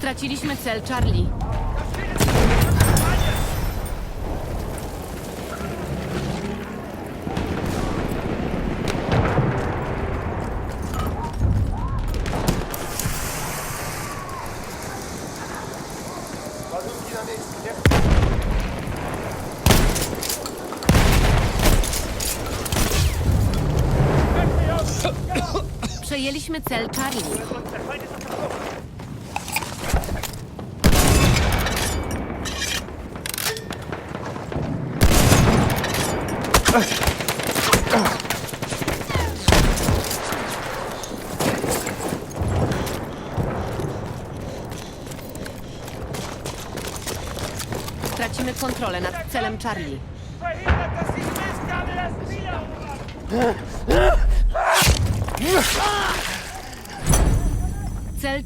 Straciliśmy cel Charlie. Przejęliśmy cel Charlie. Tracimy kontrolę nad celem Charlie.